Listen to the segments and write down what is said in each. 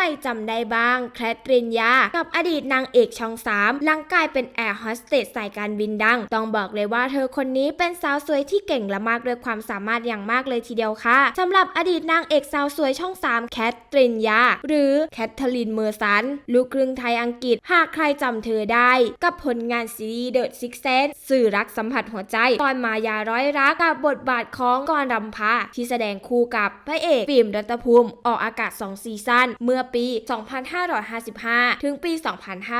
รจำได้บ้าง แคทรินยา กับอดีตนางเอกช่อง3หลังกลายเป็นแอร์โฮสเตสสายการบินดัง ต้องบอกเลยว่าเธอคนนี้เป็นสาวสวยที่เก่งและมากด้วยความสามารถอย่างมากเลยทีเดียวค่ะสำหรับอดีตนางเอกสาวสวยช่อง3แคทรินยา หรือแคทเธอรีนเมอร์สันลูกครึ่งไทยอังกฤษ หากใครจำเธอได้ กับผลงานซีรีส์ The Six Sense สื่อรักสัมผัสหัวใจ ตอนมายาร้อยรักกับบทบาทของกรรำพาที่แสดงคู่กับพระเอกฟิล์มรัตภูมิ ออกอากาศ 2 ซีซั่นเมื่อปี 2555 ถึงปี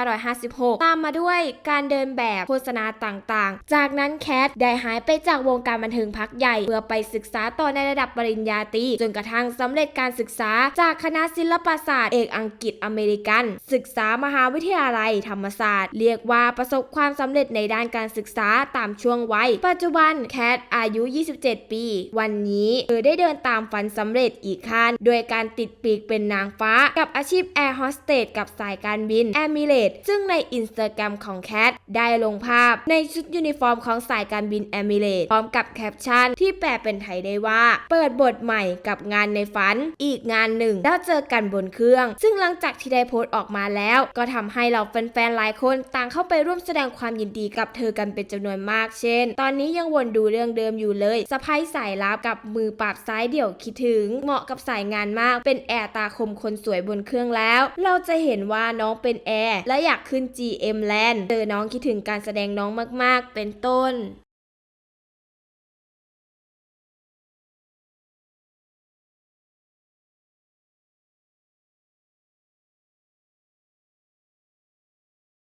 2556 ตามมาด้วยการเดินแบบโฆษณาต่างๆ จากนั้นแคทได้หายไปจากวงการบันเทิงพักใหญ่ เพื่อไปศึกษาต่อในระดับปริญญาตรีจนกระทั่งสำเร็จการศึกษาจากคณะศิลปศาสตร์เอกอังกฤษอเมริกัน ศึกษามหาวิทยาลัยธรรมศาสตร์ เรียกว่าประสบความสำเร็จในด้านการศึกษาตามช่วงวัย ปัจจุบันแคทอายุ 27 ปี วันนี้เธอได้เดินตามฝันสำเร็จอีกขั้นโดยการติดปีกเป็นนางฟ้ากับอาชีพแอร์โฮสเตสกับสายการบินแอมิเ e ตซึ่งในอินสตาแกรมของแคทได้ลงภาพในชุดยูนิฟอร์มของสายการบินแอมิเ e ตพร้อมกับแคปชั่นที่แปลเป็นไทยได้ว่า เปิดบทใหม่กับงานในฝัน อีกงานหนึ่งแล้วเจอกันบนเครื่อง ซึ่งหลังจากที่ได้โพสต์ออกมาแล้ว ก็ทำให้เราแฟนๆหลายคนต่างเข้าไปร่วมแสดงความยินดีกับเธอกันเป็นจำนวนมาก เช่น ตอนนี้ยังวนดูเรื่องเดิมอยู่เลยสะพ้ายสายลับกับมือปราบซ้ายเดี่ยวคิดถึง เหมาะกับสายงานมากเป็นแอร์ตาคมคนสวยวยบนเครื่องแล้ว เราจะเห็นว่าน้องเป็นแอร์และอยากขึ้น GM Land เจอน้องคิดถึงการแสดงน้องมาก ๆ เป็นต้น